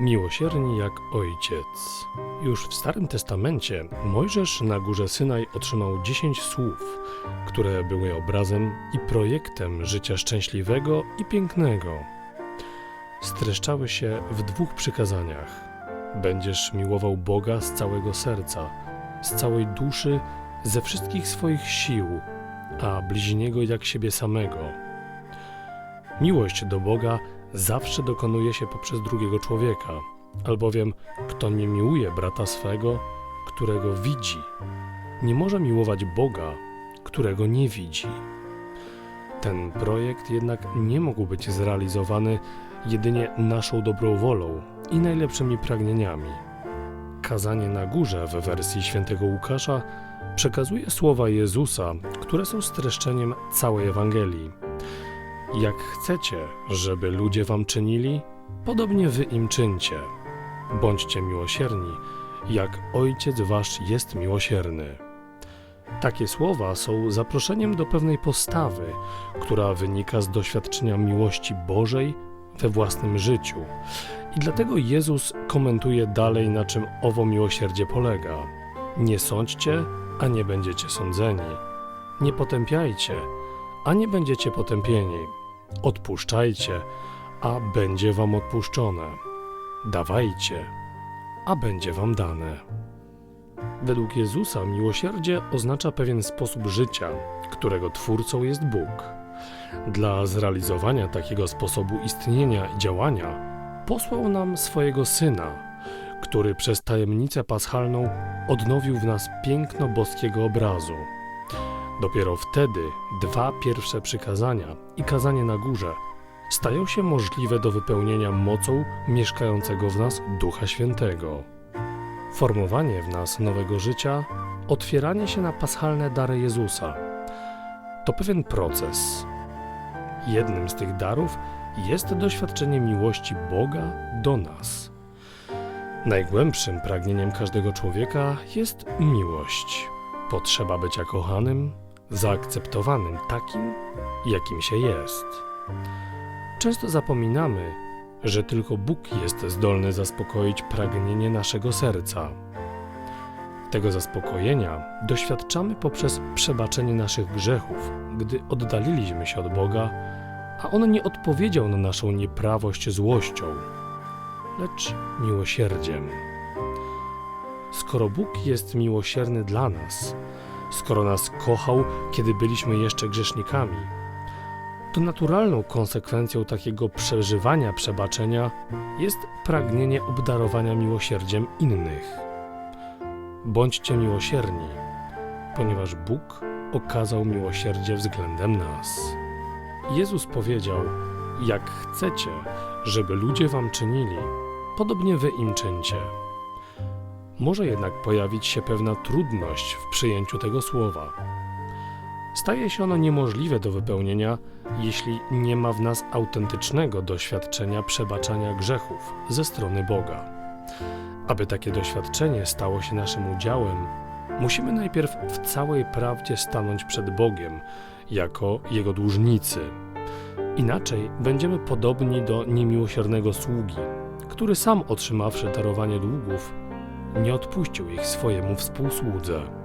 Miłosierni jak ojciec. Już w Starym Testamencie Mojżesz na górze Synaj otrzymał dziesięć słów, które były obrazem i projektem życia szczęśliwego i pięknego. Streszczały się w dwóch przykazaniach. Będziesz miłował Boga z całego serca, z całej duszy, ze wszystkich swoich sił, a bliźniego jak siebie samego. Miłość do Boga zawsze dokonuje się poprzez drugiego człowieka, albowiem kto nie miłuje brata swego, którego widzi, nie może miłować Boga, którego nie widzi. Ten projekt jednak nie mógł być zrealizowany jedynie naszą dobrą wolą i najlepszymi pragnieniami. Kazanie na górze w wersji świętego Łukasza przekazuje słowa Jezusa, które są streszczeniem całej Ewangelii. Jak chcecie, żeby ludzie wam czynili, podobnie wy im czyńcie. Bądźcie miłosierni, jak Ojciec wasz jest miłosierny. Takie słowa są zaproszeniem do pewnej postawy, która wynika z doświadczenia miłości Bożej we własnym życiu. I dlatego Jezus komentuje dalej, na czym owo miłosierdzie polega. Nie sądźcie, a nie będziecie sądzeni. Nie potępiajcie, a nie będziecie potępieni. Odpuszczajcie, a będzie wam odpuszczone. Dawajcie, a będzie wam dane. Według Jezusa miłosierdzie oznacza pewien sposób życia, którego twórcą jest Bóg. Dla zrealizowania takiego sposobu istnienia i działania posłał nam swojego Syna, który przez tajemnicę paschalną odnowił w nas piękno boskiego obrazu. Dopiero wtedy dwa pierwsze przykazania i kazanie na górze stają się możliwe do wypełnienia mocą mieszkającego w nas Ducha Świętego. Formowanie w nas nowego życia, otwieranie się na paschalne dary Jezusa to pewien proces. Jednym z tych darów jest doświadczenie miłości Boga do nas. Najgłębszym pragnieniem każdego człowieka jest miłość. Potrzeba bycia kochanym, zaakceptowanym takim, jakim się jest. Często zapominamy, że tylko Bóg jest zdolny zaspokoić pragnienie naszego serca. Tego zaspokojenia doświadczamy poprzez przebaczenie naszych grzechów, gdy oddaliliśmy się od Boga, a On nie odpowiedział na naszą nieprawość złością, lecz miłosierdziem. Skoro Bóg jest miłosierny dla nas, skoro nas kochał, kiedy byliśmy jeszcze grzesznikami, to naturalną konsekwencją takiego przeżywania przebaczenia jest pragnienie obdarowania miłosierdziem innych. Bądźcie miłosierni, ponieważ Bóg okazał miłosierdzie względem nas. Jezus powiedział: Jak chcecie, żeby ludzie wam czynili, podobnie wy im czyńcie. Może jednak pojawić się pewna trudność w przyjęciu tego słowa. Staje się ono niemożliwe do wypełnienia, jeśli nie ma w nas autentycznego doświadczenia przebaczania grzechów ze strony Boga. Aby takie doświadczenie stało się naszym udziałem, musimy najpierw w całej prawdzie stanąć przed Bogiem jako Jego dłużnicy. Inaczej będziemy podobni do niemiłosiernego sługi, który sam otrzymawszy darowanie długów, nie odpuścił ich swojemu współsłudze.